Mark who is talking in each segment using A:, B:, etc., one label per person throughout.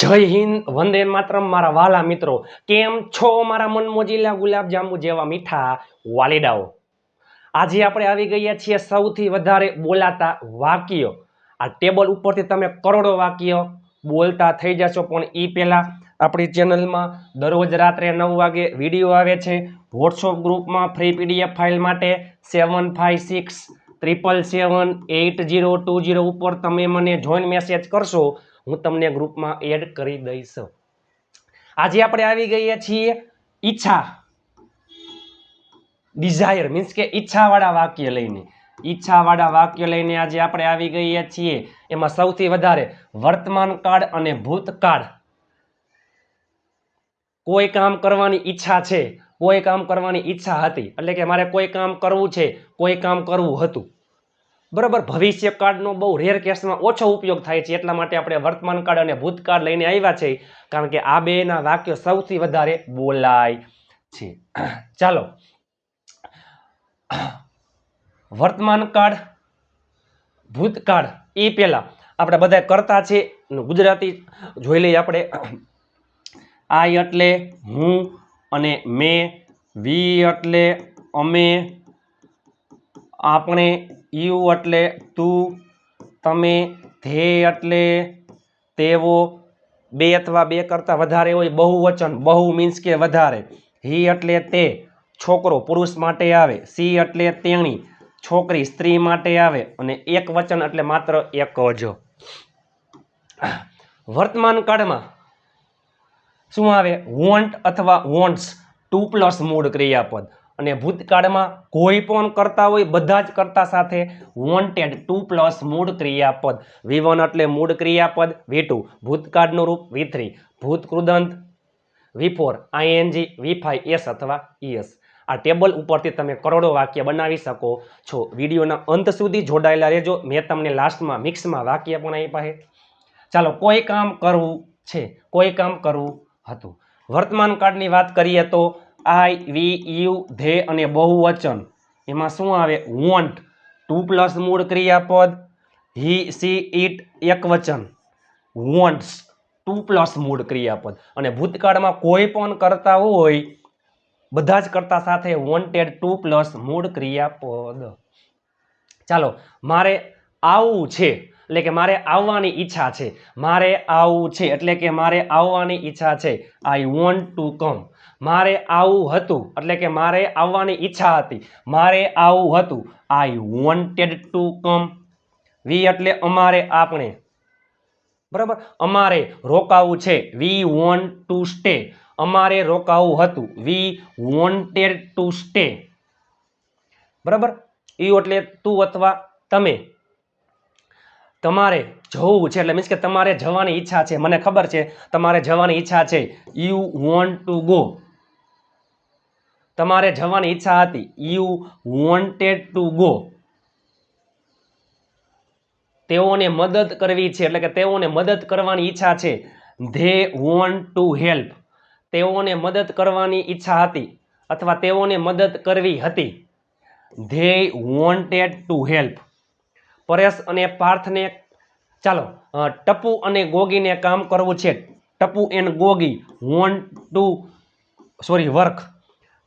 A: જય હિન્દ, વંદે માતરમ, મારા વાલા મિત્રો. કેમ છો મારા મનમોજીલા ગુલાબજાંબુ જેવા મીઠા વાલીડાઓ? આજે આપણે આવી ગયા છીએ સૌથી વધારે બોલાતા વાક્યો. આ ટેબલ ઉપરથી તમે કરોડો વાક્ય બોલતા થઈ જશો, પણ એ પહેલાં આપણી ચેનલમાં દરરોજ રાત્રે નવ વાગે વીડિયો આવે છે. વોટ્સઅપ ગ્રુપમાં ફ્રી પીડીએફ ફાઇલ માટે seven five six triple seven eight zero two zero ઉપર તમે મને જોઈન મેસેજ કરશો, હું તમને ગ્રુપમાં એડ કરી દઈશ. આજે આપણે આવી ગઈએ છીએ ઈચ્છા. ડિઝાયર મીન્સ કે ઈચ્છાવાળા વાક્ય લઈને. ઈચ્છાવાળા વાક્ય લઈને આજે આપણે આવી ગઈએ છીએ. એમાં સૌથી વધારે વર્તમાન કાળ અને ભૂતકાળ. કોઈ કામ કરવાની ઈચ્છા છે, કોઈ કામ કરવાની ઈચ્છા હતી. એટલે કે મારે કોઈ કામ કરવું છે, કોઈ કામ કરવું હતું. બરાબર ભવિષ્ય કાર્ડનો બહુ રેર કેસમાં ઓછો ઉપયોગ થાય છે, એટલા માટે આપણે વર્તમાન કાળ અને ભૂતકાળ લઈને આવ્યા છે, કારણ કે આ બેના વાક્યો સૌથી વધારે બોલાય છે. ચાલો. વર્તમાન કાળ, ભૂતકાળ એ પહેલા આપણે બધા કરતા છે ગુજરાતી જોઈ લઈએ આપણે. આઈ એટલે હું અને મેં, વી એટલે અમે, આપણે યુ એટલે તું, તમે ધ્યેય એટલે તેઓ બે અથવા બે કરતાં વધારે હોય બહુવચન. બહુ મીન્સ કે વધારે. હી એટલે તે, છોકરો પુરુષ માટે આવે. સી એટલે તેણી, છોકરી સ્ત્રી માટે આવે. અને એક વચન એટલે માત્ર એક જ. વર્તમાન કાળમાં શું આવે? વોન્ટ અથવા વોન્ટ્સ ટુ પ્લસ મૂળ ક્રિયાપદ. અને ભૂતકાળમાં કોઈ પણ કરતા હોય, બધા જ કરતા સાથે વોન્ટેડ ટુ પ્લસ મૂળ ક્રિયાપદ. વી વન એટલે મૂળ ક્રિયાપદ વી ટુ ભૂતકાળનું રૂપ V three ભૂતકૃદંત V four ING V five S અથવા ઈએસ આ ટેબલ ઉપરથી તમે કરોડો વાક્ય બનાવી શકો છો. વિડીયોના અંત સુધી જોડાયેલા રહેજો. મેં તમને લાસ્ટમાં મિક્સમાં વાક્ય પણ આપ્યા છે. ચાલો, કોઈ કામ કરવું છે? કોઈ કામ કરવું હતું. વર્તમાન કાળની વાત કરીએ તો આઈ વી યુ ધે અને બહુવચન. એમાં શું આવે? વોન્ટ ટુ પ્લસ મૂળ ક્રિયાપદ. હી, સી ઇટ એક વચન વોન્ટ્સ ટુ પ્લસ મૂળ ક્રિયાપદ. અને ભૂતકાળમાં કોઈ પણ કરતા હોય, બધા જ કરતા સાથે વોન્ટેડ ટુ પ્લસ મૂળ ક્રિયાપદ. ચાલો, મારે આવવું છે. એટલે કે મારે આવવાની ઈચ્છા છે. મારે આવવું છે. એટલે કે મારે આવવાની ઈચ્છા છે. આઈ વોન્ટ ટુ કમ મારે આવું હતું, એટલે કે મારે આવવાની ઈચ્છા હતી. મારે આવું હતું. આઈ વોન્ટેડ ટુ કમ વી એટલે અમારે આપણે. બરાબર? અમારે રોકાવું છે. વી વોન્ટ ટુ સ્ટે અમારે રોકાવું હતું. વી વોન્ટેડ ટુ સ્ટે બરાબર? યુ એટલે તું અથવા તમે. તમારે જવું છે, એટલે મીન્સ કે તમારે જવાની ઈચ્છા છે. મને ખબર છે, તમારે જવાની ઈચ્છા છે. યુ વોન્ટ ટુ ગો તમારે જવાની ઈચ્છા હતી. યુ વોન્ટેડ ટુ ગો તેઓને મદદ કરવી છે, એટલે કે તેઓને મદદ કરવાની ઈચ્છા છે. ધે વોન્ટ ટુ હેલ્પ તેઓને મદદ કરવાની ઈચ્છા હતી અથવા તેઓને મદદ કરવી હતી. They wanted to help Paresh અને પાર્થને ચાલો ટપુ અને ગોગીને કામ કરવું છે. Tapu and Gogi want to sorry work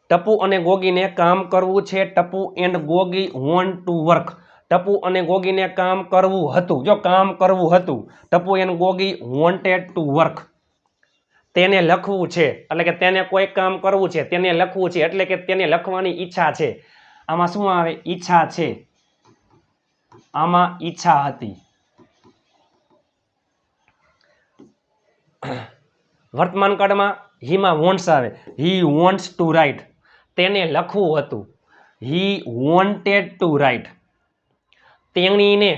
A: Tapu અને ગોગીને કામ કરવું છે. Tapu and Gogi want to work Tapu અને ગોગીને કામ કરવું હતું. જો કામ કરવું હતું, Tapu and Gogi wanted to work તેને લખવું છે. એટલે કે તેને કોઈ કામ કરવું છે. તેને લખવું છે. એટલે કે તેને લખવાની ઈચ્છા છે. આમાં શું આવે? ઈચ્છા છે. આમાં ઈચ્છા હતી. વર્તમાન કાળમાં હીમાં વોન્ટ્સ આવે. હી વોન્ટ્સ ટુ રાઇટ તેને લખવું હતું. હી વોન્ટેડ ટુ રાઇટ તેણીને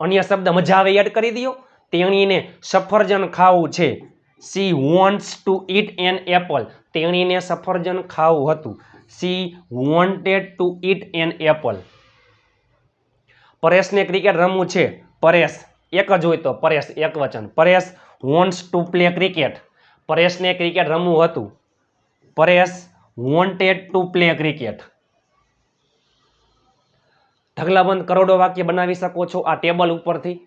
A: અન્ય શબ્દ મજા આવે યાદ કરી દો તેણીને સફરજન ખાવું છે. She wants to eat an apple તેણીને સફરજન ખાવું હતું. She wanted to eat an apple પરેશને cricket રમવું છે. પરેશ, એક જ હોય તો પરેશ એક વચન. Paresh wants to play cricket પરેશને cricket રમવું હતું. Paresh wanted to play cricket ઢગલાબંધ કરોડો વાક્ય બનાવી શકો છો આ ટેબલ ઉપરથી.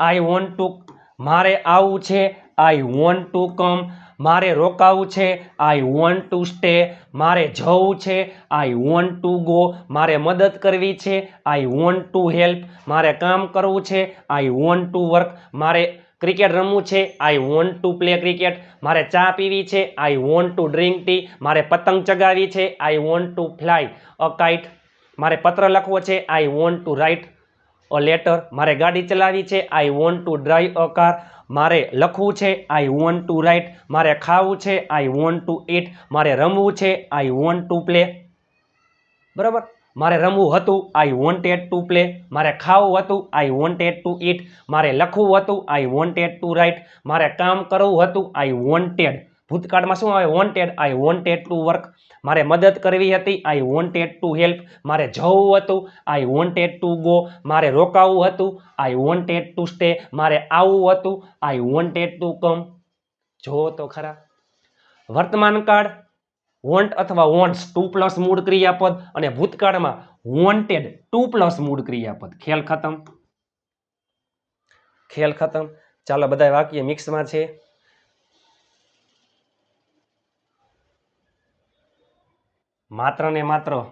A: આઈ વોન્ટ ટુ મારે આવવું છે. આઈ વોન્ટ ટુ કમ મારે રોકાવું છે. આઈ વોન્ટ ટુ સ્ટે મારે જવું છે. આઈ વોન્ટ ટુ ગો મારે મદદ કરવી છે. આઈ વોન્ટ ટુ હેલ્પ મારે કામ કરવું છે. આઈ વોન્ટ ટુ વર્ક મારે ક્રિકેટ રમવું છે I want to play cricket મારે ચા પીવી છે I want to drink tea મારે પતંગ ચગાવી છે I want to fly a kite મારે પત્ર લખવો છે I want to write a letter મારે ગાડી ચલાવવી છે I want to drive a car મારે લખવું છે આઈ વોન્ટ ટુ રાઇટ મારે ખાવું છે આઈ વોન્ટ ટુ ઇટ મારે રમવું છે આઈ વોન્ટ ટુ પ્લે બરાબર? મારે રમવું હતું આઈ વોન્ટેડ ટુ પ્લે મારે ખાવું હતું આઈ વોન્ટેડ ટુ ઇટ મારે લખવું હતું આઈ વોન્ટેડ ટુ રાઇટ મારે કામ કરવું હતું આઈ વોન્ટેડ ભૂતકાળમાં શું આવે? Wanted I wanted to work મારે મદદ કરવી હતી આઈ વોન્ટેડ ટુ હેલ્પ મારે જવું હતું આઈ વોન્ટેડ ટુ ગો મારે રોકાવું હતું આઈ વોન્ટેડ ટુ સ્ટે મારે આવવું હતું આઈ વોન્ટેડ ટુ કમ જો તો ખરા. વર્તમાન કાળ વોન્ટ અથવા વોન્ટ્સ ટુ પ્લસ મૂળ ક્રિયાપદ અને ભૂતકાળમાં વોન્ટેડ ટુ પ્લસ મૂળ ક્રિયાપદ. ખેલ ખતમ? ખેલ ખતમ? ચાલો બધા વાક્ય મિક્સમાં છે. માત્ર ને માત્ર.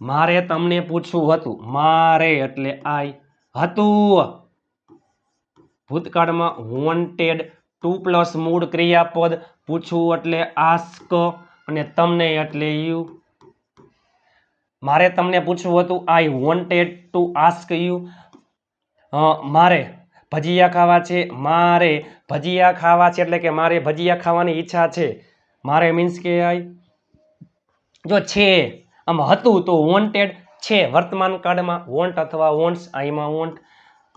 A: મારે તમને પૂછવું હતું. મારે એટલે આઈ હતું. ભૂતકાળમાં વોન્ટેડ ટુ પ્લસ મૂળ ક્રિયાપદ પૂછવું એટલે આસ્ક અને તમને એટલે યુ. મારે તમને પૂછવું હતું I wanted to ask you મારે ભજીયા ખાવા છે. મારે ભજીયા ખાવા છે, એટલે કે મારે ભજીયા ખાવાની ઈચ્છા છે. મારે મીન્સ કે આઈ જો છે, આમ હતું તો વોન્ટેડ છે, વર્તમાન કાળમાં વોન્ટ અથવા વોન્ટ્સ આઈમાં વોન્ટ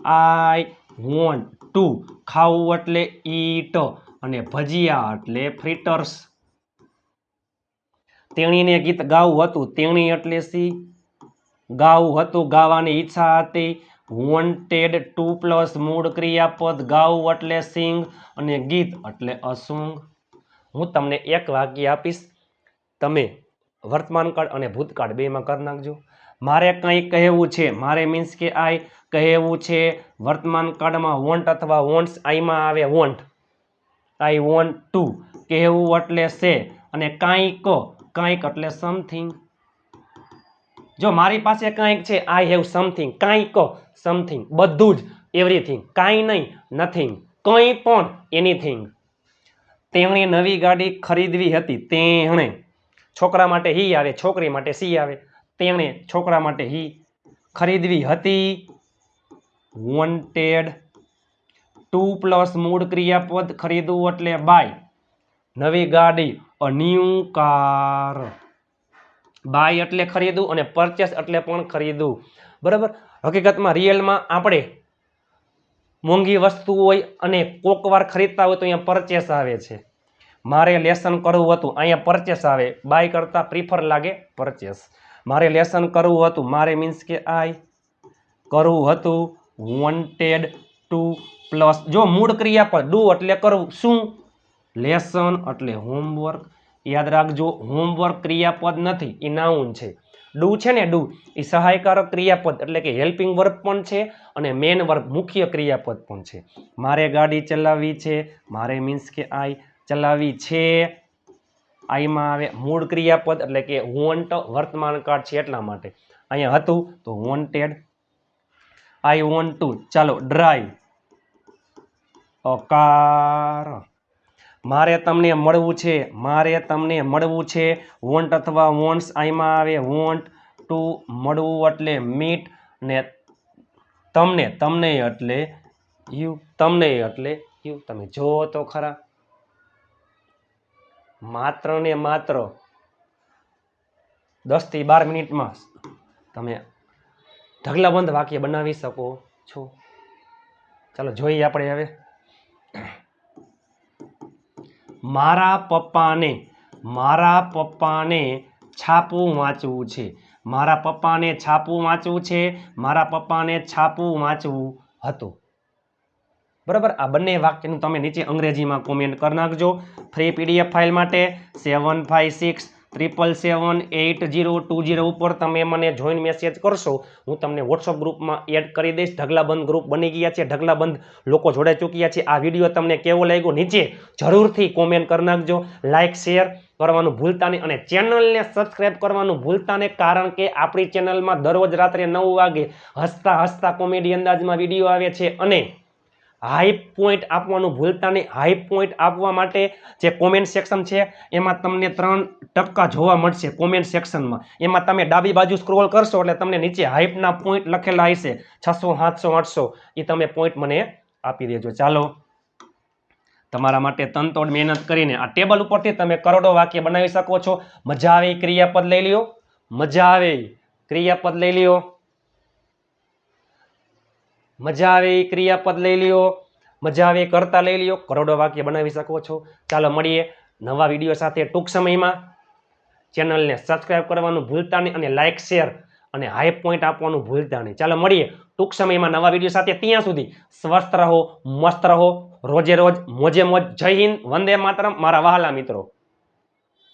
A: આઈ વોન્ટ ટુ ખાવું એટલે ઈટ અને ભજીયા એટલે ફ્રીટર્સ તેણીને ગીત ગાવું હતું. તેણી એટલે સી ગાવું હતું. ગાવાની ઈચ્છા હતી. વોન્ટેડ ટુ પ્લસ મૂળ ક્રિયાપદ ગાવું એટલે સિંગ અને ગીત એટલે અસુંગ. હું તમને એક વાક્ય આપીશ. તમે વર્તમાન કાળ અને ભૂતકાળ બેમાં કરી નાખજો. મારે કંઈ કહેવું છે? મારે મીન્સ કે આઈ કહેવું છે, વર્તમાન કાળમાં વોન્ટ અથવા વોન્ટ્સ આઈમાં આવે વોન્ટ આઈ વોન્ટ ટુ કહેવું એટલે છે અને કાંઈક કાંઈક એટલે સમથિંગ જો મારી પાસે કાંઈક છે આઈ હેવ સમથિંગ કાંઈક સમથિંગ બધું જ એવરીથિંગ કાંઈ નહીં નથિંગ કંઈ પણ એનીથિંગ તેણે નવી ગાડી ખરીદવી હતી. તેણે છોકરા માટે હી આવે, છોકરી માટે સી આવે. તેણે છોકરા માટે હી ખરીદવી હતી. વોન્ટેડ ટુ પ્લસ મૂળ ક્રિયાપદ ખરીદવું એટલે બાય નવી ગાડી અ ન્યૂ કાર બાય એટલે ખરીદવું અને પરચેસ એટલે પણ ખરીદવું. બરાબર? હકીકતમાં રિયલમાં આપણે મોંઘી વસ્તુ હોય અને કોકવાર ખરીદતા હોય તો અહીંયા પરચેસ આવે છે. મારે લેસન કરવું હતું, અહીંયા પરચેસ આવે. બાય કરતાં પ્રિફર લાગે પરચેસ મારે લેસન કરવું હતું. મારે મીન્સ કે આઈ કરવું હતું વોન્ટેડ ટુ પ્લસ જો મૂળ ક્રિયા પર ડુ એટલે કરવું, શું? લેસન એટલે હોમવર્ક યાદ રાખજો હોમવર્ક ક્રિયાપદ નથી, એ નાઉન છે. ડુ છે ને ડુ એ સહાયકારક ક્રિયાપદ એટલે કે હેલ્પિંગ વર્ક પણ છે અને મેન વર્ક મુખ્ય ક્રિયાપદ પણ છે. મારે ગાડી ચલાવવી છે, મારે મીન્સ કે આઈ ચલાવવી છે. આઈમાં આવે મૂળ ક્રિયાપદ એટલે કે વોન્ટ વર્તમાન કાળ છે એટલા માટે. અહીંયા હતું તો વોન્ટેડ આઈ વોન્ટ ટુ ચાલો ડ્રાઈવ કાર મારે તમને મળવું છે, મારે તમને મળવું છે વોન્ટ અથવા વોન્ટ્સ આઈમાં આવે વોન્ટ ટુ મળવું એટલે મીટ ને તમને તમને એટલે યુ તમને એટલે યુ તમે જો તો ખરા. માત્ર ને માત્ર દસથી બાર મિનિટમાં તમે ઢગલાબંધ વાક્ય બનાવી શકો છો. ચાલો જોઈએ આપણે હવે. મારા પપ્પાને મારા પપ્પાને છાપું વાંચવું છે. મારા પપ્પાને છાપું વાંચવું છે. મારા પપ્પાને છાપું વાંચવું હતું. બરાબર? આ બંને વાક્યનું તમે નીચે અંગ્રેજીમાં કોમેન્ટ કરી નાખજો. ફ્રી પીડીએફ ફાઇલ માટે seven five six triple seven eight zero two zero ઉપર તમે મને જોઈન મેસેજ કરશો. હું તમને વોટ્સઅપ ગ્રુપમાં એડ કરી દઈશ. ઢગલાબંધ ગ્રુપ બની ગયા છે. ઢગલાબંધ લોકો જોડાઈ ચૂક્યા છે. આ વીડિયો તમને કેવો લાગ્યો નીચે જરૂરથી કોમેન્ટ કરી નાખજો. લાઇક શેર કરવાનું ભૂલતા નહીં અને ચેનલને સબસ્ક્રાઈબ કરવાનું ભૂલતા નહીં કારણ કે આપણી ચેનલમાં દરરોજ રાત્રે નવ વાગે હસતા હસતા કોમેડી અંદાજમાં વીડિયો આવે છે અને હાઈ પોઈન્ટ આપવાનું ભૂલતા નહીં. હાઈ પોઈન્ટ આપવા માટે જે કોમેન્ટ સેક્શન છે, એમાં તમને ત્રણ ટકા જોવા મળશે કોમેન્ટ સેક્શનમાં એમાં તમે ડાબી બાજુ સ્ક્રોલ કરશો એટલે તમને નીચે હાઈપના પોઈન્ટ લખેલા હશે. છસો, સાતસો, આઠસો. એ તમે પોઈન્ટ મને આપી દેજો. ચાલો. તમારા માટે તનતોડ મહેનત કરીને આ ટેબલ ઉપરથી તમે કરોડો વાક્ય બનાવી શકો છો. મજા આવે ક્રિયાપદ લઈ લ્યો. મજા આવે ક્રિયાપદ લઈ લ્યો. મજા આવે એ ક્રિયાપદ લઈ લ્યો, મજા આવે કરતા લઈ લ્યો, કરોડો વાક્ય બનાવી શકો છો. ચાલો મળીએ નવા વીડિયો સાથે ટૂંક સમયમાં. ચેનલને સબસ્ક્રાઇબ કરવાનું ભૂલતા નહીં અને લાઇક શેર અને હાઈ પોઈન્ટ આપવાનું ભૂલતા નહીં. ચાલો મળીએ ટૂંક સમયમાં નવા વીડિયો સાથે. ત્યાં સુધી સ્વસ્થ રહો, મસ્ત રહો. રોજે રોજ મોજે મોજ. જય હિન્દ, વંદે માતરમ. મારા વહાલા મિત્રો.